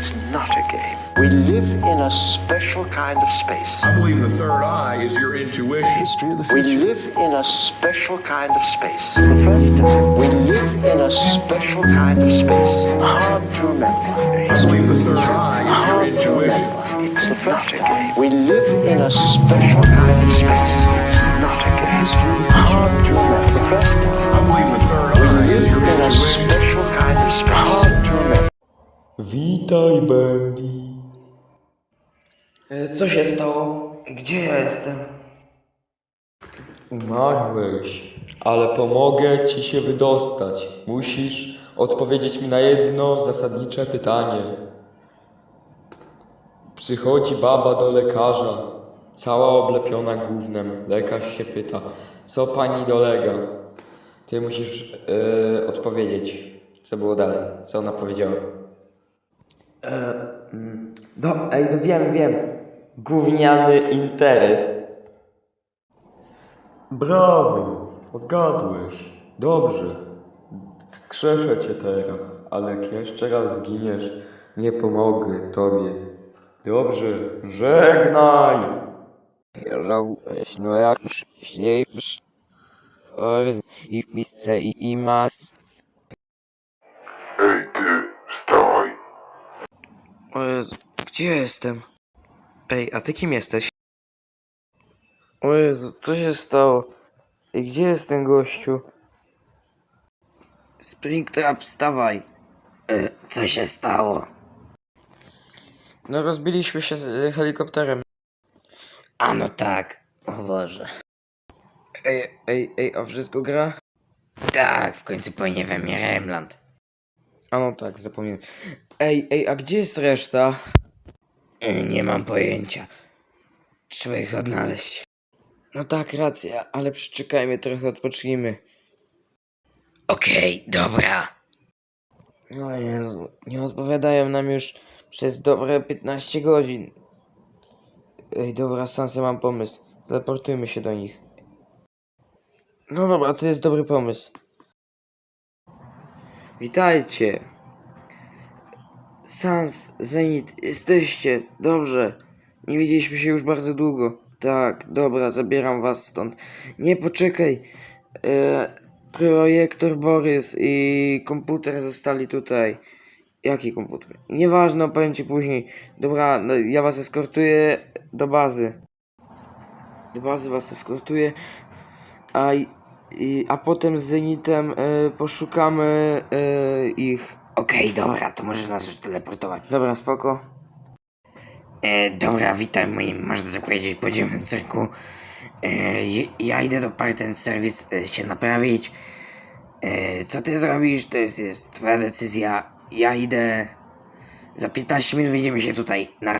It's not a game. We live in a special kind of space. I believe the third eye is your intuition. History of the future. We live in a special kind of space. The first of them, we live in a special kind of space. Hard to remember. I believe the third eye is your Hard to intuition. remember. It's the first game. We live in a special kind of space. It's not a game. History of the future. Hard to remember. The first Witaj, Bendy. E, Co się stało? Gdzie ja jestem? Umarłeś, ale pomogę ci się wydostać. Musisz odpowiedzieć mi na jedno zasadnicze pytanie. Przychodzi baba do lekarza, cała oblepiona gównem. Lekarz się pyta, co pani dolega? Ty musisz e, odpowiedzieć, co było dalej, co ona powiedziała. E, mm, no, ej, no wiem, wiem. Gówniany interes. Brawo, odgadłeś. Dobrze. Wskrzeszę cię teraz, ale jak jeszcze raz zginiesz, nie pomogę tobie. Dobrze, żegnaj. Żałujesz, no jak śniesz i miejsce i, i mas. O Jezu, gdzie jestem? Ej, a ty kim jesteś? O Jezu, co się stało? I gdzie jest ten gościu? Springtrap, wstawaj. E, co się stało? No rozbiliśmy się z e, helikopterem. A no tak, o Boże. Ej, ej, ej, a wszystko gra? Tak, w końcu płynie we mnie Remland. A no tak, zapomniałem. Ej, ej, a gdzie jest reszta? Nie mam pojęcia. Trzeba ich odnaleźć. No tak, racja, ale przeczekajmy trochę, odpocznijmy. Okej, dobra. No Jezu, nie odpowiadają nam już przez dobre 15 godzin. Ej, dobra, Sansa, mam pomysł. Teleportujmy się do nich. No dobra, to jest dobry pomysł. Witajcie. Sans, Zenit, jesteście. Dobrze. Nie widzieliśmy się już bardzo długo. Tak, dobra, zabieram was stąd. Nie, poczekaj. E, projektor Borys i komputer zostali tutaj. Jaki komputer? Nieważne, opowiem ci później. Dobra, no, ja was eskortuję do bazy. Do bazy was eskortuję. A, i- a potem z Zenitem e, poszukamy e, ich. Okej, dobra, to możesz nas już teleportować. Dobra, spoko. E, dobra, witaj w moim, można tak powiedzieć, podziemnym cyrku. E, ja idę do Parten Service się naprawić. E, co ty zrobisz, to jest, jest twoja decyzja. Ja idę. Za 15 minut widzimy się tutaj. Na